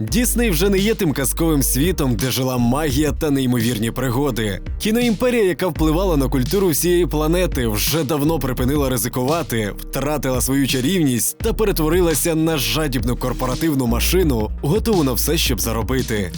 Дісней вже не є тим казковим світом, де жила магія та неймовірні пригоди. Кіноімперія, яка впливала на культуру всієї планети, вже давно припинила ризикувати, втратила свою чарівність та перетворилася на жадібну корпоративну машину, готову на все, щоб заробити.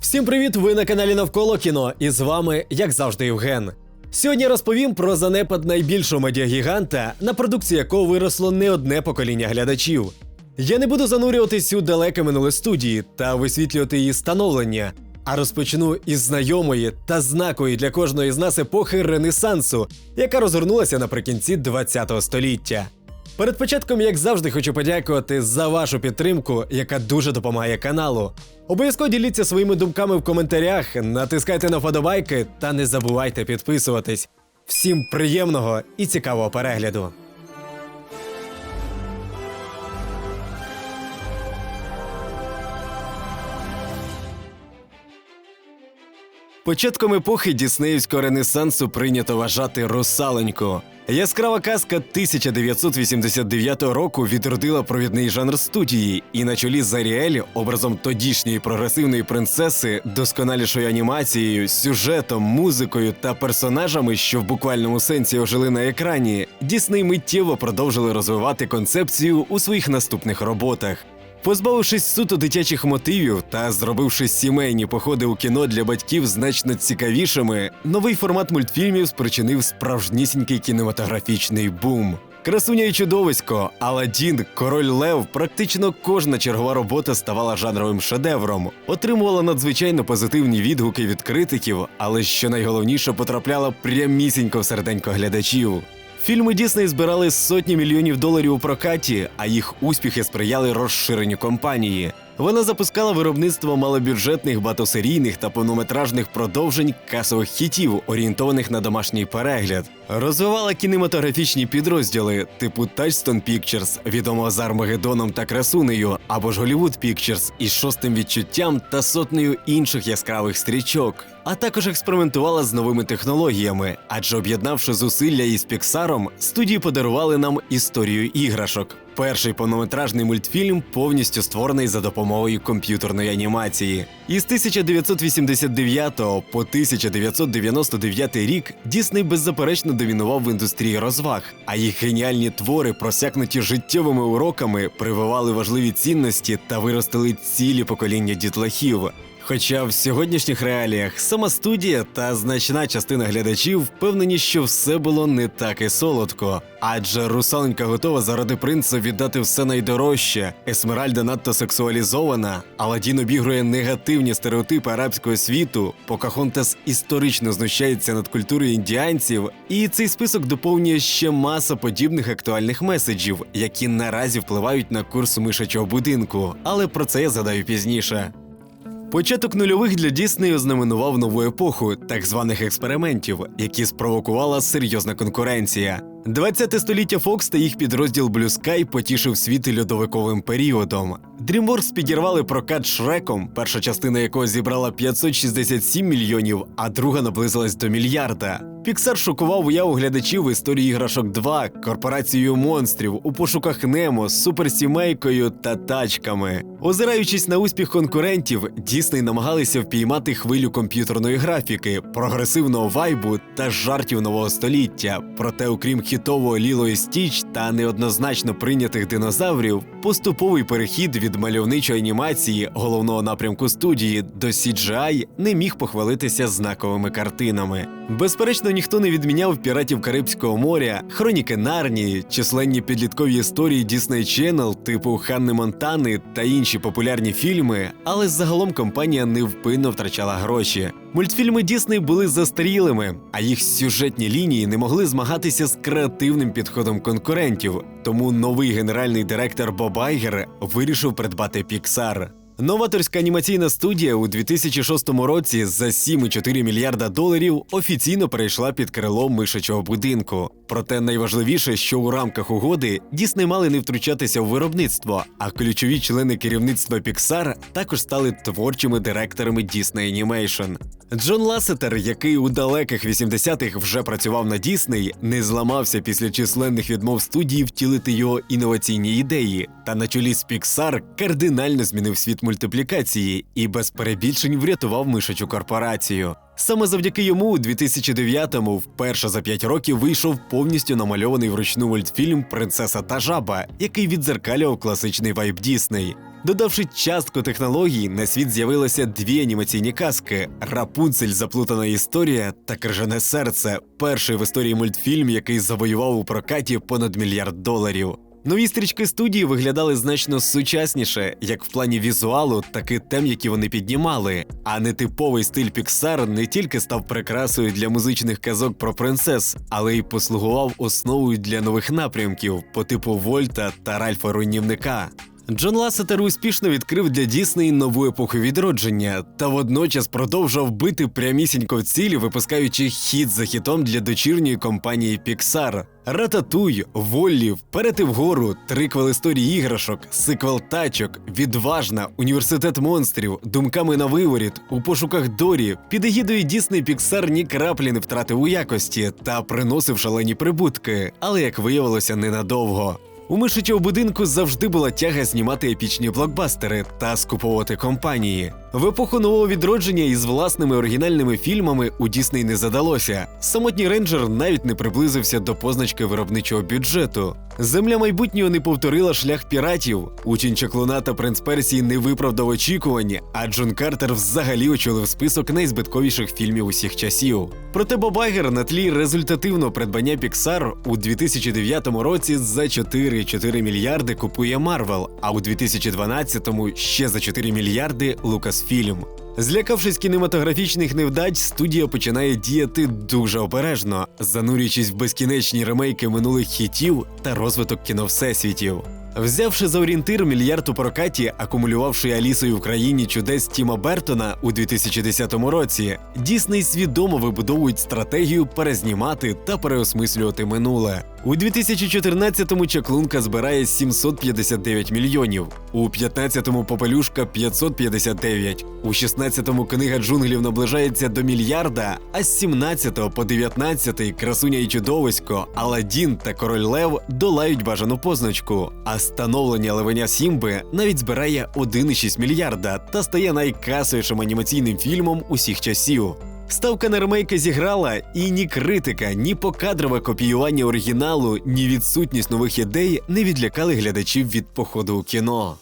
Всім привіт! Ви на каналі Навколо кіно, і з вами, як завжди, Євген. Сьогодні розповім про занепад найбільшого медіагіганта, на продукції якого виросло не одне покоління глядачів. Я не буду занурюватись у далеке минуле студії та висвітлювати її становлення, а розпочну із знайомої та знакової для кожної з нас епохи Ренесансу, яка розгорнулася наприкінці ХХ століття. Перед початком, як завжди, хочу подякувати за вашу підтримку, яка дуже допомагає каналу. Обов'язково діліться своїми думками в коментарях, натискайте на вподобайки та не забувайте підписуватись. Всім приємного і цікавого перегляду! Початком епохи діснеївського ренесансу прийнято вважати русаленьку. Яскрава казка 1989 року відродила провідний жанр студії, і на чолі з Аріель, образом тодішньої прогресивної принцеси, досконалішою анімацією, сюжетом, музикою та персонажами, що в буквальному сенсі ожили на екрані, Дісней миттєво продовжили розвивати концепцію у своїх наступних роботах. Позбавившись суто дитячих мотивів та зробивши сімейні походи у кіно для батьків значно цікавішими, новий формат мультфільмів спричинив справжнісінький кінематографічний бум. Красуня і чудовисько, Аладдін, Король Лев, практично кожна чергова робота ставала жанровим шедевром, отримувала надзвичайно позитивні відгуки від критиків, але що найголовніше потрапляла прямісінько в серденько глядачів. Фільми Дісней збирали сотні мільйонів доларів у прокаті, а їх успіхи сприяли розширенню компанії. Вона запускала виробництво малобюджетних багатосерійних та повнометражних продовжень касових хітів, орієнтованих на домашній перегляд. Розвивала кінематографічні підрозділи типу Touchstone Pictures, відомого з Армагеддоном та Красунею, або ж Hollywood Pictures із шостим відчуттям та сотнею інших яскравих стрічок. А також експериментувала з новими технологіями, адже об'єднавши зусилля із Піксаром, студії подарували нам історію іграшок. Перший повнометражний мультфільм повністю створений за допомогою комп'ютерної анімації. Із 1989 по 1999 рік Дісней беззаперечно домінував в індустрії розваг, а їх геніальні твори, просякнуті життєвими уроками, прививали важливі цінності та виростили цілі покоління дітлахів. Хоча в сьогоднішніх реаліях сама студія та значна частина глядачів впевнені, що все було не так і солодко, адже русаленька готова заради принца віддати все найдорожче. Есмеральда надто сексуалізована, Аладдін обігрує негативні стереотипи арабського світу. Покахонтас історично знущається над культурою індіанців, і цей список доповнює ще маса подібних актуальних меседжів, які наразі впливають на курс мишачого будинку. Але про це я згадаю пізніше. Початок нульових для Діснею ознаменував нову епоху так званих експериментів, які спровокувала серйозна конкуренція. 20 століття Фокс та їх підрозділ Blue Sky потішив світ льодовиковим періодом. DreamWorks підірвали прокат Шреком, перша частина якого зібрала 567 мільйонів, а друга наблизилась до мільярда. Піксар шокував уяву глядачів історії іграшок 2, корпорацією монстрів, у пошуках Немо, з суперсімейкою та тачками. Озираючись на успіх конкурентів, Дісней намагалися впіймати хвилю комп'ютерної графіки, прогресивного вайбу та жартів нового століття. Проте, окрім хітового Ліло і Стіч та неоднозначно прийнятих динозаврів, поступовий перехід від мальовничої анімації головного напрямку студії до CGI не міг похвалитися знаковими картинами. Безперечно, ніхто не відміняв піратів Карибського моря, хроніки Нарнії, численні підліткові історії Disney Channel, типу Ханни Монтани та інші популярні фільми, але загалом компанія невпинно втрачала гроші. Мультфільми Дісней були застарілими, а їх сюжетні лінії не могли змагатися з креативним підходом конкурентів. Тому новий генеральний директор Боб Айгер вирішив придбати Pixar. Новаторська анімаційна студія у 2006 році за 7,4 мільярда доларів офіційно перейшла під крило мишачого будинку. Проте найважливіше, що у рамках угоди Дісней мали не втручатися у виробництво, а ключові члени керівництва Pixar також стали творчими директорами Disney Animation. Джон Ласетер, який у далеких 80-х вже працював на Дісней, не зламався після численних відмов студії втілити його інноваційні ідеї, та на чолі з Pixar кардинально змінив світ мультиплікації і без перебільшень врятував мишачу корпорацію. Саме завдяки йому у 2009-му вперше за 5 років вийшов повністю намальований вручну мультфільм Принцеса та жаба, який відзеркалював класичний вайб Дісней. Додавши частку технологій, на світ з'явилося дві анімаційні казки: Рапунцель заплутана історія та Крижане серце перший в історії мультфільм, який завоював у прокаті понад мільярд доларів. Нові стрічки студії виглядали значно сучасніше, як в плані візуалу, так і тем, які вони піднімали. А нетиповий стиль Pixar не тільки став прикрасою для музичних казок про принцес, але й послугував основою для нових напрямків по типу Вольта та Ральфа Руйнівника. Джон Ласетер успішно відкрив для Дісней нову епоху відродження та водночас продовжував бити прямісінько в цілі, випускаючи хіт за хітом для дочірньої компанії Pixar. Рататуй, Воллі, вперед і вгору, триквел історії іграшок, сиквел тачок, відважна, університет монстрів, думками на виворіт, у пошуках Дорі, під егідою Дісней Pixar ні краплі не втратив у якості та приносив шалені прибутки, але як виявилося, ненадовго. У мишичого будинку завжди була тяга знімати епічні блокбастери та скуповувати компанії. В епоху нового відродження із власними оригінальними фільмами у Дісней не задалося. Самотній рейнджер навіть не приблизився до позначки виробничого бюджету. Земля майбутнього не повторила шлях піратів. Учень чаклуна та принц Персії не виправдав очікування, а Джон Картер взагалі очолив список найзбитковіших фільмів усіх часів. Проте Бобайгер на тлі результативного придбання Pixar у 2009 році за 4,4 мільярди купує Марвел, а у 2012-му ще за 4 мільярди Lucasfilm. Злякавшись кінематографічних невдач, студія починає діяти дуже обережно, занурюючись в безкінечні ремейки минулих хітів та розвиток кіновсесвітів. Взявши за орієнтир мільярд у прокаті, акумулювавши Алісою в країні чудес Тіма Бертона у 2010 році, Дісней свідомо вибудовують стратегію перезнімати та переосмислювати минуле. У 2014-му чаклунка збирає 759 мільйонів, у 15-му попелюшка 559, у 16-му книга джунглів наближається до мільярда, а з 17 по 19 красуня і чудовисько, Аладдін та Король Лев долають бажану позначку. А становлення Левеня Сімби навіть збирає 1,6 мільярда та стає найкасовішим анімаційним фільмом усіх часів. Ставка на ремейки зіграла, і ні критика, ні покадрове копіювання оригіналу, ні відсутність нових ідей не відлякали глядачів від походу у кіно.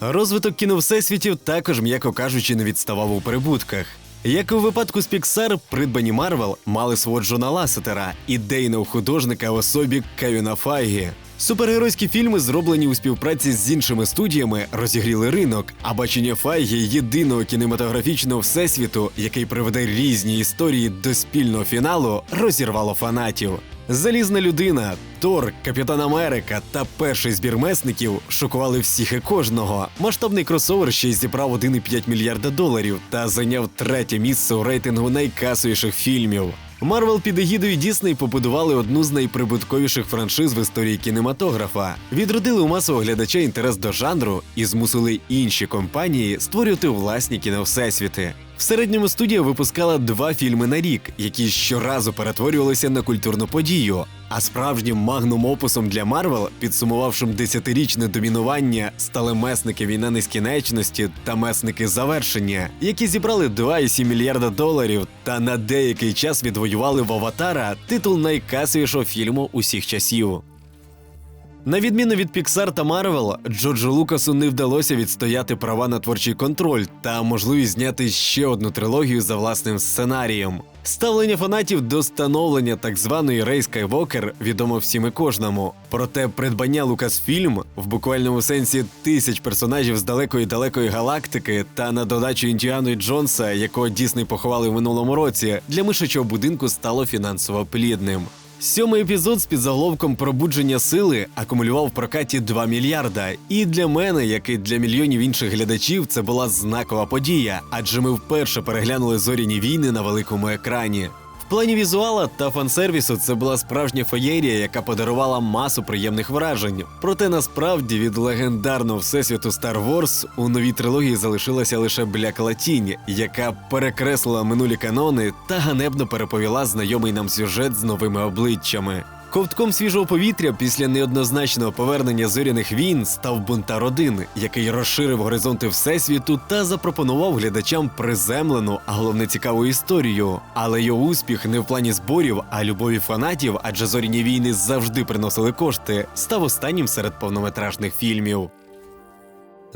Розвиток кіновсесвітів також, м'яко кажучи, не відставав у прибутках. Як і у випадку з Pixar, придбані Марвел мали свого Джона Ласетера, ідейного художника в особі Кевіна Файгі. Супергеройські фільми, зроблені у співпраці з іншими студіями, розігріли ринок, а бачення Файгі єдиного кінематографічного всесвіту, який приведе різні історії до спільного фіналу, розірвало фанатів. Залізна людина, Тор, Капітан Америка та перший збір месників шокували всіх і кожного. Масштабний кросовер ще й зібрав 1,5 мільярда доларів та зайняв третє місце у рейтингу найкасовіших фільмів. Марвел під егідою Дісней побудували одну з найприбутковіших франшиз в історії кінематографа, відродили у масового глядача інтерес до жанру і змусили інші компанії створювати власні кіновсесвіти. В середньому студія випускала два фільми на рік, які щоразу перетворювалися на культурну подію. А справжнім магнум опусом для Марвел, підсумувавшим десятирічне домінування, стали месники війна нескінченності та месники завершення, які зібрали 2,7 мільярда доларів та на деякий час відвоювали в Аватара титул найкасовішого фільму усіх часів. На відміну від Pixar та Marvel, Джорджу Лукасу не вдалося відстояти права на творчий контроль та можливість зняти ще одну трилогію за власним сценарієм. Ставлення фанатів до становлення так званої Рей Скайвокер відомо всім і кожному. Проте придбання Лукасфільм в буквальному сенсі тисяч персонажів з далекої далекої галактики та на додачу Індіану Джонса, якого Дісней поховали в минулому році, для мишачого будинку стало фінансово плідним. Сьомий епізод з підзаголовком Пробудження сили акумулював в прокаті 2 мільярда. І для мене, як і для мільйонів інших глядачів, це була знакова подія, адже ми вперше переглянули зоряні війни на великому екрані. В плані візуала та фансервісу це була справжня феєрія, яка подарувала масу приємних вражень. Проте насправді від легендарного всесвіту Star Wars у новій трилогії залишилася лише блякла тінь, яка перекреслила минулі канони та ганебно переповіла знайомий нам сюжет з новими обличчями. Ковтком свіжого повітря після неоднозначного повернення зоряних війн став бунтар один, який розширив горизонти всесвіту та запропонував глядачам приземлену, а головне цікаву історію. Але його успіх не в плані зборів, а любові фанатів, адже зоряні війни завжди приносили кошти, став останнім серед повнометражних фільмів.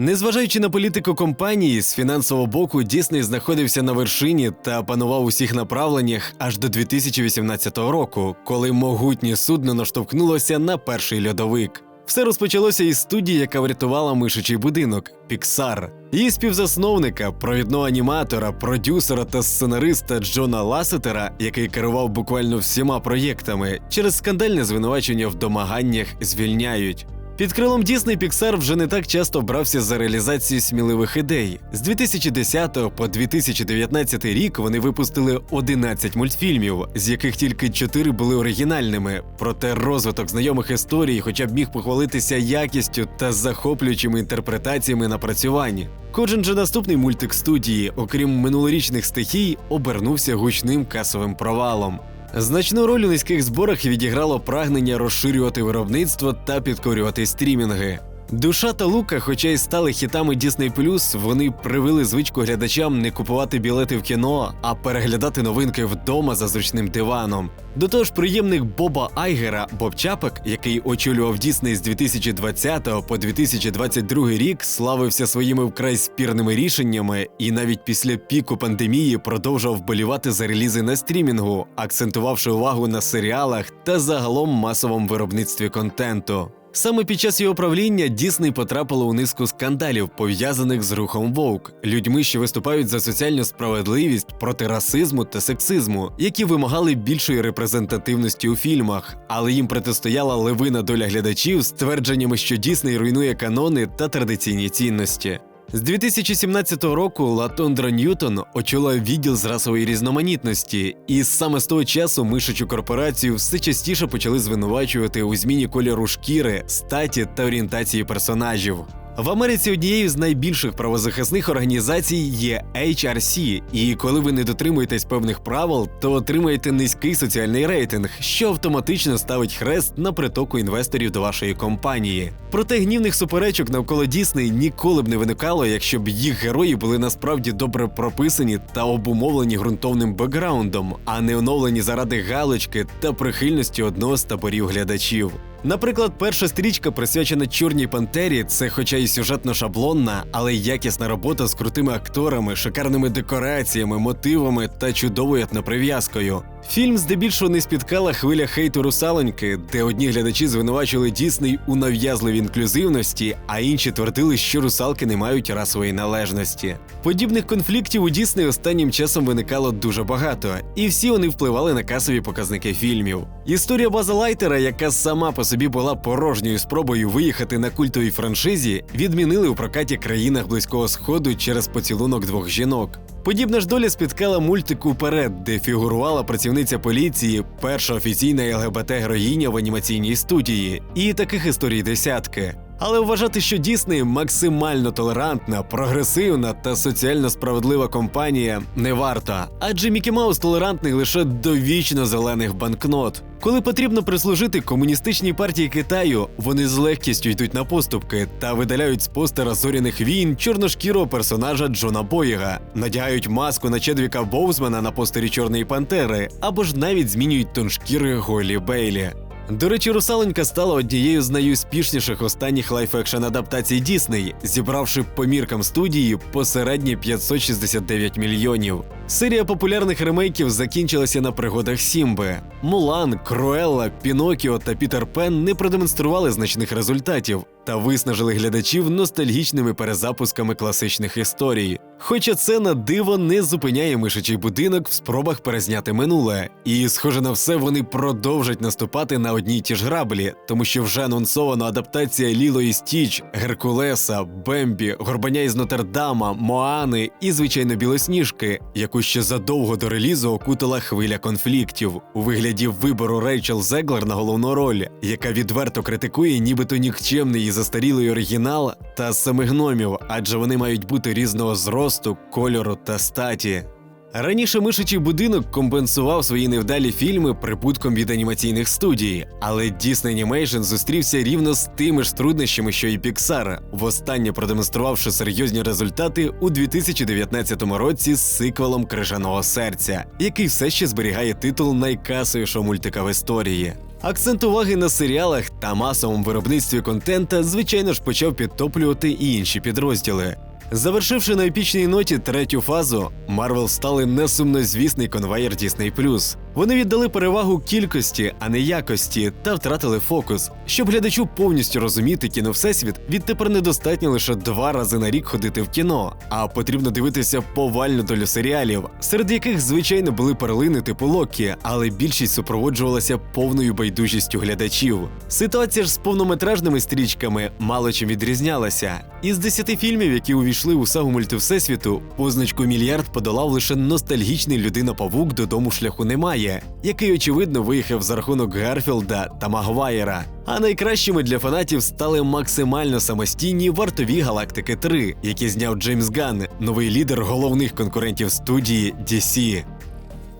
Незважаючи на політику компанії, з фінансового боку Дісней знаходився на вершині та панував у всіх направленнях аж до 2018 року, коли могутнє судно наштовхнулося на перший льодовик. Все розпочалося із студії, яка врятувала мишачий будинок Pixar. Її співзасновника, провідного аніматора, продюсера та сценариста Джона Ласетера, який керував буквально всіма проєктами, через скандальне звинувачення в домаганнях звільняють. Під крилом Disney Pixar вже не так часто брався за реалізацію сміливих ідей. З 2010 по 2019 рік вони випустили 11 мультфільмів, з яких тільки 4 були оригінальними. Проте розвиток знайомих історій, хоча б міг похвалитися якістю та захоплюючими інтерпретаціями напрацювань. Кожен же наступний мультик студії, окрім минулорічних стихій, обернувся гучним касовим провалом. Значну роль у низьких зборах відіграло прагнення розширювати виробництво та підкорювати стрімінги. Душа та лука, хоча й стали хітами Disney+, вони привели звичку глядачам не купувати білети в кіно, а переглядати новинки вдома за зручним диваном. До того ж, приємник Боба Айгера Боб Чапек, який очолював Дісней з 2020 по 2022 рік, славився своїми вкрай спірними рішеннями і навіть після піку пандемії продовжував вболівати за релізи на стрімінгу, акцентувавши увагу на серіалах та загалом масовому виробництві контенту. Саме під час його правління Дісней потрапило у низку скандалів, пов'язаних з рухом Вовк, людьми, що виступають за соціальну справедливість проти расизму та сексизму, які вимагали більшої репрезентативності у фільмах, але їм протистояла левина доля глядачів з твердженнями, що Дісней руйнує канони та традиційні цінності. З 2017 року Латондра Ньютон очолив відділ з расової різноманітності, і саме з того часу мишачу корпорацію все частіше почали звинувачувати у зміні кольору шкіри, статі та орієнтації персонажів. В Америці однією з найбільших правозахисних організацій є HRC, і коли ви не дотримуєтесь певних правил, то отримаєте низький соціальний рейтинг, що автоматично ставить хрест на притоку інвесторів до вашої компанії. Проте гнівних суперечок навколо Дісней ніколи б не виникало, якщо б їх герої були насправді добре прописані та обумовлені ґрунтовним бекграундом, а не оновлені заради галочки та прихильності одного з таборів глядачів. Наприклад, перша стрічка присвячена Чорній Пантері, це, хоча й сюжетно шаблонна, але якісна робота з крутими акторами, шикарними декораціями, мотивами та чудовою етноприв'язкою. Фільм здебільшого не спіткала хвиля хейту русалоньки, де одні глядачі звинувачили Дісней у нав'язливій інклюзивності, а інші твердили, що русалки не мають расової належності. Подібних конфліктів у Дісней останнім часом виникало дуже багато, і всі вони впливали на касові показники фільмів. Історія База Лайтера, яка сама по собі була порожньою спробою виїхати на культовій франшизі, відмінили у прокаті країнах близького сходу через поцілунок двох жінок. Подібна ж доля спіткала мультику «Уперед», де фігурувала працівниця поліції, перша офіційна ЛГБТ-героїня в анімаційній студії, і таких історій десятки. Але вважати, що Дісней максимально толерантна, прогресивна та соціально справедлива компанія не варто, адже Мікі Маус толерантний лише до вічно зелених банкнот. Коли потрібно прислужити комуністичній партії Китаю, вони з легкістю йдуть на поступки та видаляють з постера зоряних війн чорношкірого персонажа Джона Боїга, надягають маску на Чедвіка Боузмана на постері Чорної Пантери або ж навіть змінюють тон шкіри Голі Бейлі. До речі, русаленька стала однією з найуспішніших останніх лайф-екшн адаптацій Дісней, зібравши по міркам студії посередні 569 мільйонів. Серія популярних ремейків закінчилася на пригодах Сімби. Мулан, Круелла, Пінокіо та Пітер Пен не продемонстрували значних результатів та виснажили глядачів ностальгічними перезапусками класичних історій. Хоча це на диво не зупиняє мишачий будинок в спробах перезняти минуле. І, схоже на все, вони продовжать наступати на одні й ті ж граблі, тому що вже анонсовано адаптація Ліло і Стіч, Геркулеса, Бембі, Горбаня із Нотр-Дама, Моани і, звичайно, Білосніжки, яку ще задовго до релізу окутала хвиля конфліктів у вигляді вибору Рейчел Зеглер на головну роль, яка відверто критикує нібито нікчемний і застарілий оригінал та самих гномів, адже вони мають бути різного зросту, кольору та статі. Раніше мишачий будинок компенсував свої невдалі фільми прибутком від анімаційних студій, але Disney Animation зустрівся рівно з тими ж труднощами, що і Pixar, востаннє продемонструвавши серйозні результати у 2019 році з сиквелом Крижаного серця, який все ще зберігає титул найкасовішого мультика в історії. Акцент уваги на серіалах та масовому виробництві контента, звичайно ж, почав підтоплювати і інші підрозділи. Завершивши на епічній ноті третю фазу, Марвел стали несумнозвісний конвейер Disney+. Вони віддали перевагу кількості, а не якості, та втратили фокус. Щоб глядачу повністю розуміти кіно Всесвіт, відтепер недостатньо лише два рази на рік ходити в кіно, а потрібно дивитися повальну долю серіалів, серед яких, звичайно, були перлини типу Локі, але більшість супроводжувалася повною байдужістю глядачів. Ситуація ж з повнометражними стрічками мало чим відрізнялася. Із десяти фільмів, які увійшли у сагу мультивсесвіту, позначку мільярд подолав лише ностальгічний людина-павук додому шляху немає, який очевидно виїхав за рахунок Гарфілда та Магвайера. А найкращими для фанатів стали максимально самостійні вартові Галактики 3, які зняв Джеймс Ганн, новий лідер головних конкурентів студії DC.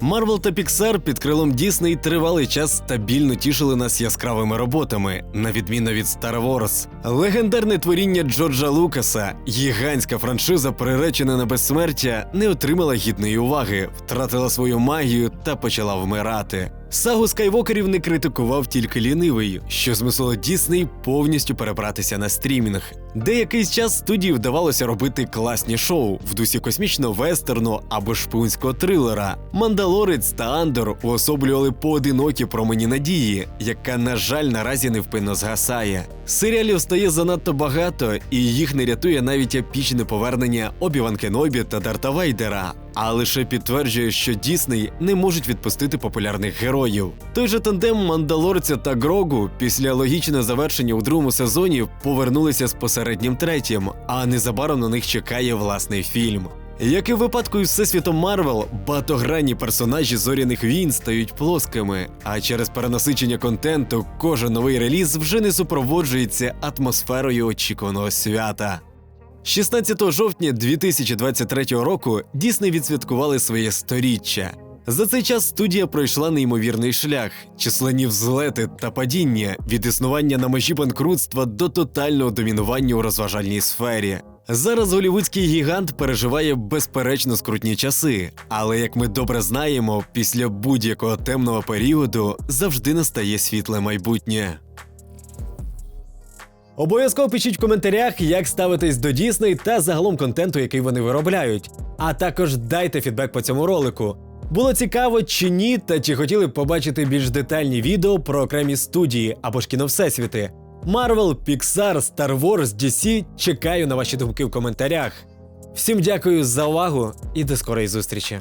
Марвел та Піксар під крилом Дісней тривалий час стабільно тішили нас яскравими роботами, на відміну від Star Wars. Легендарне творіння Джорджа Лукаса, гігантська франшиза, приречена на безсмертя, не отримала гідної уваги, втратила свою магію та почала вмирати. Сагу скайвокерів не критикував тільки лінивий, що змусило Дісней повністю перебратися на стрімінг. Деякий час студії вдавалося робити класні шоу в дусі космічного вестерну або шпигунського трилера. Мандалорець та Андор уособлювали поодинокі промені надії, яка, на жаль, наразі невпинно згасає. Серіалів стає занадто багато, і їх не рятує навіть епічне повернення Обіван Кенобі та Дарта Вейдера. А лише підтверджує, що Дісней не можуть відпустити популярних героїв. Той же тандем Мандалорця та Грогу після логічного завершення у другому сезоні повернулися з посереднім третім, а незабаром на них чекає власний фільм. Як і в випадку із всесвітом Марвел, багатогранні персонажі зоряних війн стають плоскими, а через перенасичення контенту кожен новий реліз вже не супроводжується атмосферою очікуваного свята. 16 жовтня 2023 року Дісней відсвяткували своє сторіччя. За цей час студія пройшла неймовірний шлях, численні взлети та падіння від існування на межі банкрутства до тотального домінування у розважальній сфері. Зараз голівудський гігант переживає безперечно скрутні часи, але як ми добре знаємо, після будь-якого темного періоду завжди настає світле майбутнє. Обов'язково пишіть в коментарях, як ставитесь до Дісней та загалом контенту, який вони виробляють. А також дайте фідбек по цьому ролику. Було цікаво чи ні, та чи хотіли б побачити більш детальні відео про окремі студії або ж кіно Всесвіти. Marvel, Pixar, Star Wars, DC чекаю на ваші думки в коментарях. Всім дякую за увагу і до скорої зустрічі!